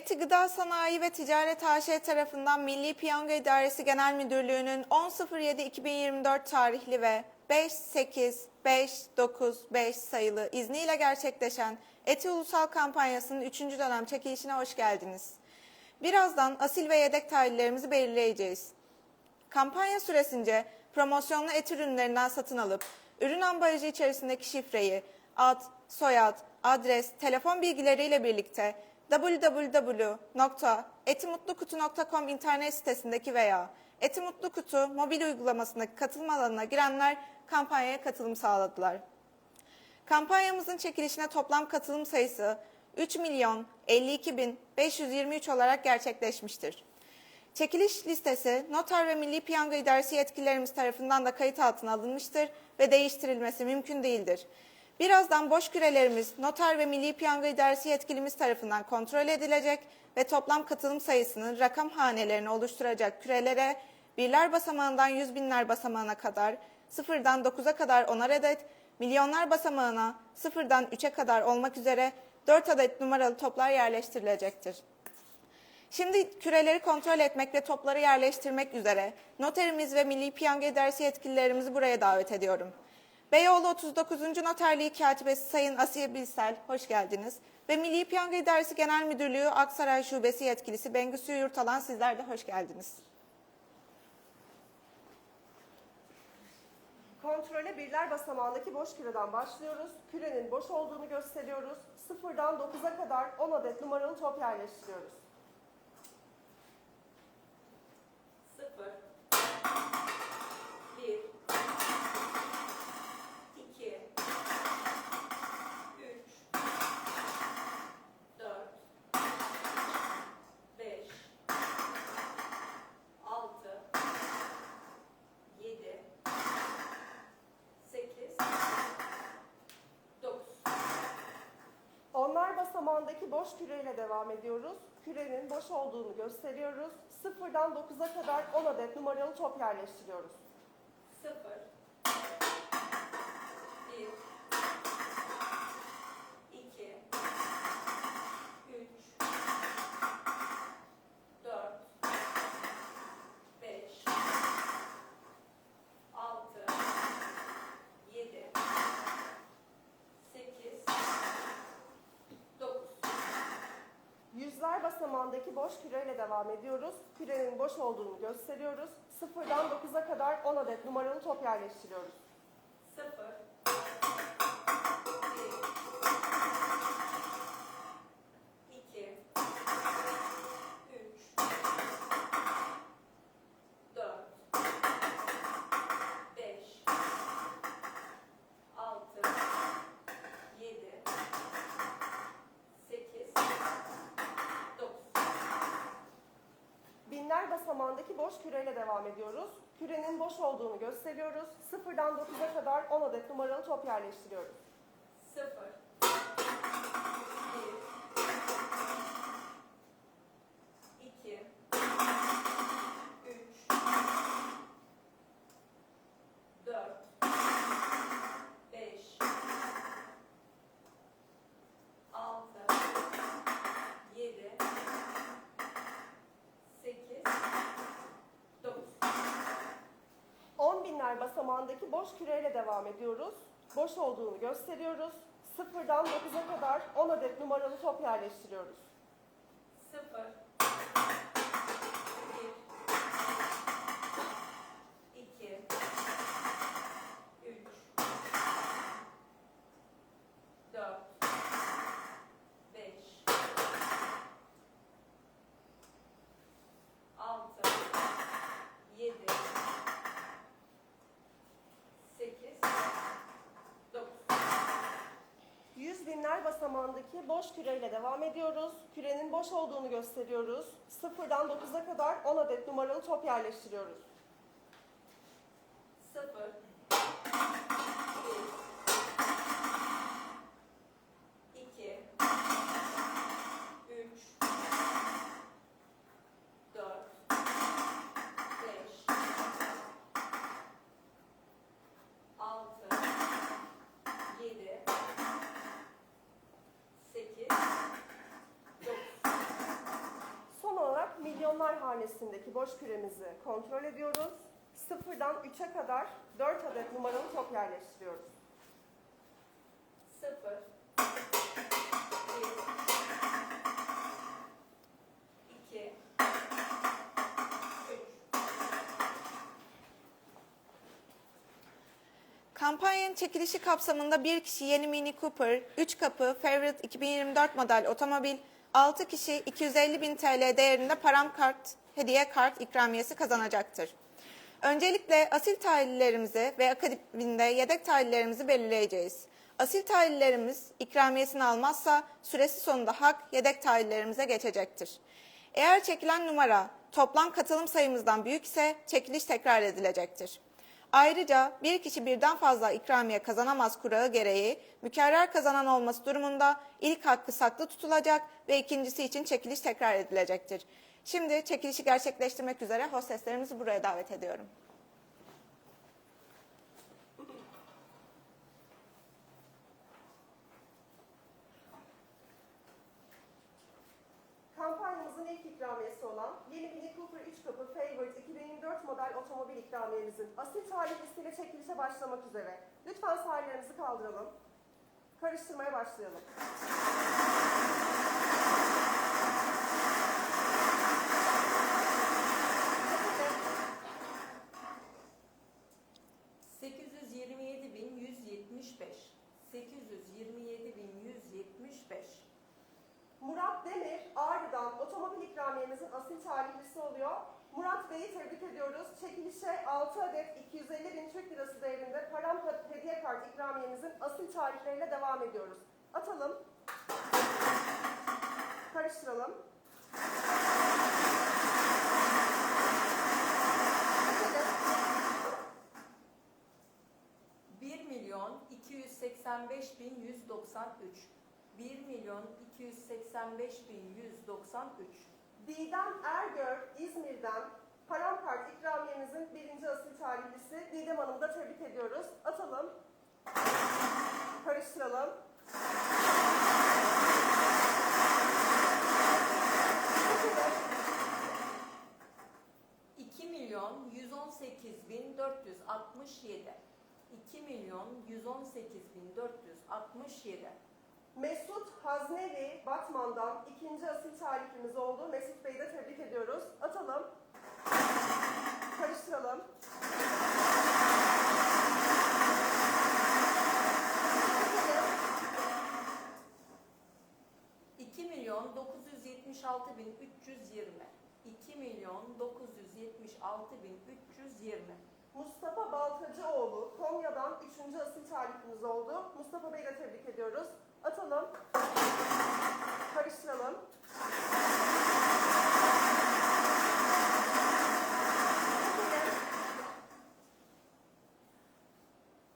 Eti Gıda Sanayi ve Ticaret AŞ tarafından Milli Piyango İdaresi Genel Müdürlüğü'nün 10.07.2024 tarihli ve 58595 sayılı izniyle gerçekleşen Eti Ulusal Kampanyası'nın 3. dönem çekilişine hoş geldiniz. Birazdan asil ve yedek tarihlerimizi belirleyeceğiz. Kampanya süresince promosyonlu et ürünlerinden satın alıp ürün ambalajı içerisindeki şifreyi, ad, soyad, adres, telefon bilgileriyle birlikte www.etimutlukutu.com internet sitesindeki veya Eti Mutlu Kutu mobil uygulamasındaki katılım alanına girenler kampanyaya katılım sağladılar. Kampanyamızın çekilişine toplam katılım sayısı 3 milyon 52 bin 523 olarak gerçekleşmiştir. Çekiliş listesi Noter ve Milli Piyango İdaresi yetkililerimiz tarafından da kayıt altına alınmıştır ve değiştirilmesi mümkün değildir. Birazdan boş kürelerimiz Noter ve Milli Piyango İdaresi yetkilimiz tarafından kontrol edilecek ve toplam katılım sayısının rakam hanelerini oluşturacak kürelere birler basamağından yüz binler basamağına kadar, sıfırdan 9'a kadar onar adet, milyonlar basamağına sıfırdan 3'e kadar olmak üzere 4 adet numaralı toplar yerleştirilecektir. Şimdi küreleri kontrol etmek ve topları yerleştirmek üzere noterimiz ve Milli Piyango İdaresi yetkililerimizi buraya davet ediyorum. Beyoğlu 39. Noterliği Katibesi Sayın Asiye Bilsel, hoş geldiniz. Ve Milli Piyango İdaresi Genel Müdürlüğü Aksaray Şubesi Yetkilisi Bengüsü Yurtalan, sizler de hoş geldiniz. Kontrole birler basamağındaki boş küreden başlıyoruz. Kürenin boş olduğunu gösteriyoruz. Sıfırdan 9'a kadar 10 adet numaralı top yerleştiriyoruz. Sıfır. Bir. iki, Üç. Dört. Beş. Altı. Yedi. Sekiz. Dokuz. Basamağındaki boş küreyle devam ediyoruz. Kürenin boş olduğunu gösteriyoruz. Sıfırdan 9'a kadar 10 adet numaralı top yerleştiriyoruz. Sıfır. Bir. iki, Üç. Dört. Beş. Altı. Yedi. Sekiz. Dokuz. Basamağındaki boş küreyle devam ediyoruz. Kürenin boş olduğunu gösteriyoruz. Sıfırdan 9'a kadar 10 adet numaralı top yerleştiriyoruz. Boş küreyle devam ediyoruz. Kürenin boş olduğunu gösteriyoruz. Sıfırdan 9'a kadar 10 adet numaralı top yerleştiriyoruz. Sıfır. Bir. İki. Üç. Dört. Beş. Altı. Yedi. Sekiz. Dokuz. 10 basamağındaki boş küreyle devam ediyoruz. Boş olduğunu gösteriyoruz. Sıfırdan 9'a kadar 10 adet numaralı top yerleştiriyoruz. Sıfır. Bir. İki. Üç. Dört. Beş. Altı. Yedi. Sekiz. Dokuz. 100 basamağındaki boş küreyle devam ediyoruz. Kürenin boş olduğunu gösteriyoruz. Sıfırdan 9'a kadar 10 adet numaralı top yerleştiriyoruz. Sıfır. Bir. İki. Üç. Dört. Beş. Altı. Yedi. Sekiz. Dokuz. Milyonlar hanesindeki boş küremizi kontrol ediyoruz. Sıfırdan 3'e kadar 4 adet numaralı top yerleştiriyoruz. Sıfır. Bir. İki. Üç. Kampanyanın çekilişi kapsamında bir kişi yeni Mini Cooper, 3 kapı Favorite 2024 model otomobil, 6 kişi 250 bin TL değerinde param kart, hediye kart ikramiyesi kazanacaktır. Öncelikle asil talihlerimizi ve akabinde yedek talihlerimizi belirleyeceğiz. Asil talihlerimiz ikramiyesini almazsa süresi sonunda hak yedek talihlerimize geçecektir. Eğer çekilen numara toplam katılım sayımızdan büyük ise çekiliş tekrar edilecektir. Ayrıca bir kişi birden fazla ikramiye kazanamaz kurağı gereği mükerrer kazanan olması durumunda ilk hakkı saklı tutulacak ve ikincisi için çekiliş tekrar edilecektir. Şimdi çekilişi gerçekleştirmek üzere hosteslerimizi buraya davet ediyorum. Kampanyamızın ilk ikramiyesi olan yeni Mini Cooper 3 kapı Favorite 2024 model otomobil ikramiyemizin asil talihlisiyle çekilişe başlamak üzere. Lütfen sahillerimizi kaldıralım. Karıştırmaya başlayalım. 827.175. 827.175. Murat Demir, Ağrı'dan otomobil ikramiyemizin asil talihlisi oluyor. Murat Bey'i tebrik ediyoruz. Çekilişe 6 adet 250 bin Türk lirası değerinde param hediye kart ikramiyemizin asil tarihleriyle devam ediyoruz. Atalım. Karıştıralım. 1 milyon 285 bin 193. 1 milyon 285 bin 193. Didem Ergör İzmir'den Parampart ikramiyemizin birinci asil tarihlisi Didem Hanım'ı da tebrik ediyoruz. Atalım. Karıştıralım. Atalım. 2 milyon 118 bin 467. 2 milyon 118 bin 467. Mesut Hazneli Batman'dan ikinci asil talihlimiz oldu. Mesut Bey'i de tebrik ediyoruz. Atalım. Karıştıralım. Atalım. 2 milyon 976 bin 320. 2 milyon 976 bin 320. Mustafa Baltacıoğlu Konya'dan üçüncü asil talihlimiz oldu. Mustafa Bey'i de tebrik ediyoruz. Atalım. Karıştıralım. Atalım.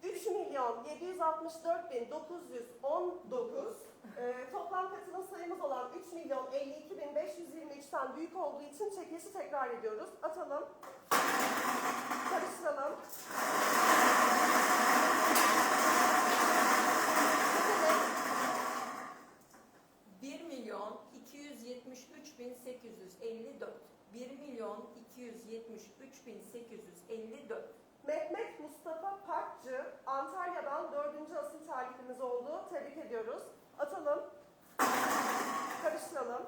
3 milyon 764 bin 919 Ee, toplam katılım sayımız olan 3 milyon 52 bin 523'ten büyük olduğu için çekilişi tekrar ediyoruz. Atalım. Karıştıralım. 273.854. Mehmet Mustafa Parkçı, Antalya'dan 4. asıl talihimiz oldu. Tebrik ediyoruz. Atalım. Karıştıralım.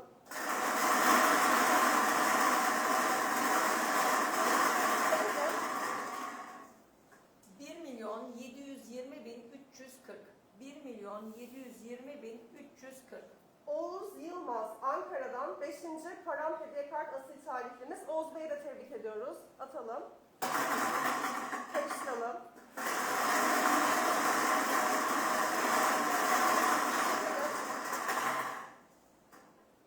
milyon 720 bin 340. 1 milyon 720 bin 340. Yılmaz Ankara'dan 5. Param Hediye Kart asil talihlimiz. Oğuz Bey'i de tebrik ediyoruz. Atalım. Karıştıralım. Atalım.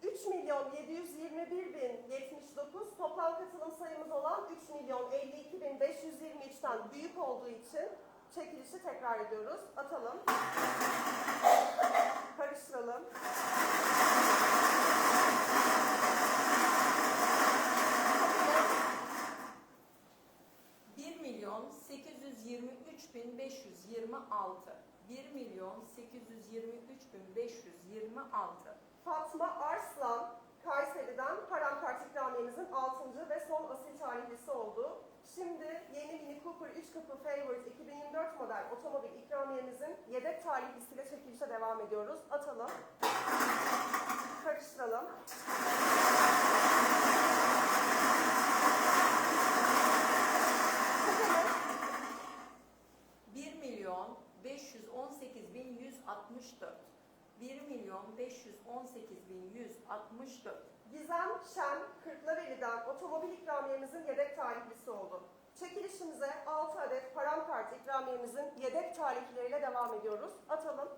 3 milyon 721 bin 79 toplam katılım sayımız olan 3 milyon 52 bin 523'ten büyük olduğu için çekilişi tekrar ediyoruz. Atalım. Karıştıralım. 1 milyon 823 bin 526. 1 milyon 823 bin 526. Fatma Arslan Kayseri'den paramkart ikramiyemizin tarihlisi oldu. Şimdi yeni Mini Cooper 3 kapı Favorite 2024 model otomobil ikramiyemizin yedek tarihlisiyle çekilişe devam ediyoruz. Atalım. Karıştıralım. Çekelim. 1 milyon 518 bin 164. 1 milyon 518 bin 164. Gizem Şen, Kırklareli'den otomobil ikramiyemizin yedek tarihlisi oldu. Çekilişimize 6 adet paramparti ikramiyemizin yedek tarihleriyle devam ediyoruz. Atalım.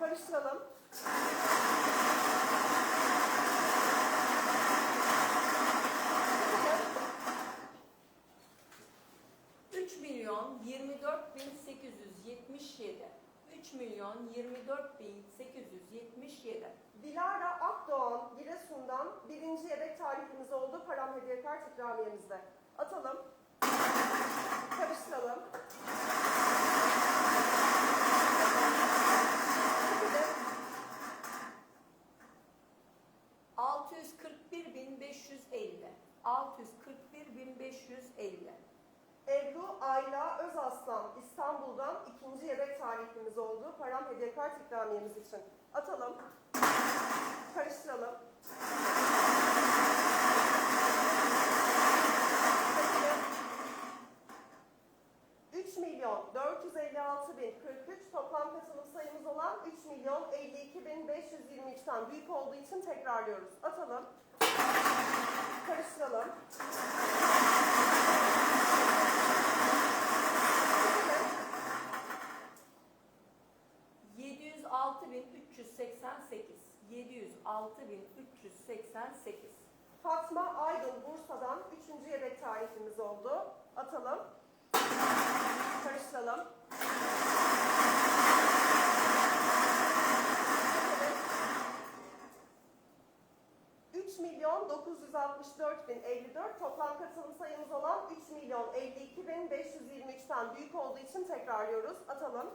Karıştıralım. Çekelim. 3 milyon 24 bin 877. 3 milyon 24 bin 877. Dilara Akdoğan Giresun'dan birinci yedek tarihimiz oldu. Param hediye kart ikramiyemizde. Atalım. Karıştıralım. Çekelim. 641 bin 550. 641 bin 550. Ebru Ayla Özaslan İstanbul'dan ikinci yedek tarihlimiz oldu. Param hediye kart ikramiyemiz için. Atalım. Karıştıralım. Çekelim. 3 milyon 456 bin 43 toplam katılım sayımız olan 3 milyon 52 bin 523'ten büyük olduğu için tekrarlıyoruz. Atalım. Karıştıralım. Çekelim. 706 bin 388. 706 bin 388. Fatma Aydın Bursa'dan 3. yedek tarihimiz oldu. Atalım. Karıştıralım. 3 milyon 964 bin 54 toplam katılım sayımız olan 3 milyon 52 bin 523'ten büyük olduğu için tekrarlıyoruz. Atalım.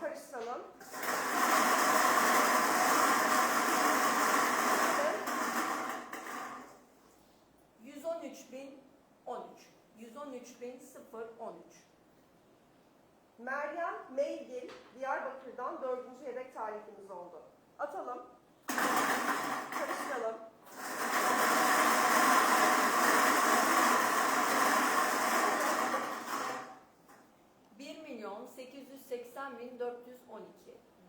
Karıştıralım. Çekelim. 113 bin 13. 113 bin 013. Meryem Meygil Diyarbakır'dan dördüncü yedek tarihimiz oldu. Atalım. Karıştıralım. 1 milyon 880 bin 412.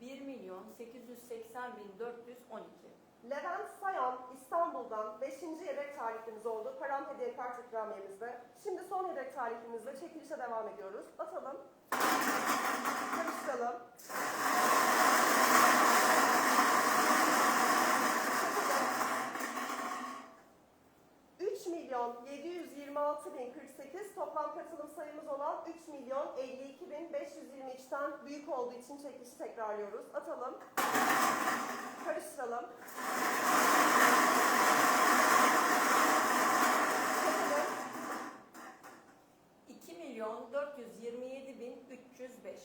1 milyon 880 bin 412. Levent Sayan İstanbul'dan 5. yedek tarihimiz oldu. Param hediye kart ikramiyemizde. Şimdi son yedek tarihimizde çekilişe devam ediyoruz. Atalım. Karıştıralım. Çekelim. 3 milyon 726 bin 48 toplam katılım sayımız olan 3 milyon 52 bin 523'ten büyük olduğu için çekilişi tekrarlıyoruz. Atalım. Karıştıralım. Çekelim. 2 milyon 427 bin 305.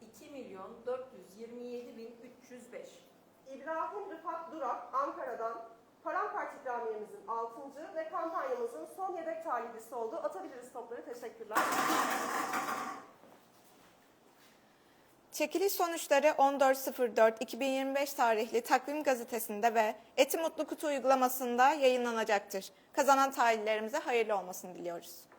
2 milyon 427 bin 305. İbrahim Rıfat Durak Ankara'dan Parankart ikramiyemizin 6. ve kampanyamızın son yedek talihlisi oldu. Atabiliriz topları. Teşekkürler. Çekiliş sonuçları 14.04.2025 tarihli takvim gazetesinde ve Eti Mutlu Kutu uygulamasında yayınlanacaktır. Kazanan talihlerimize hayırlı olmasını diliyoruz.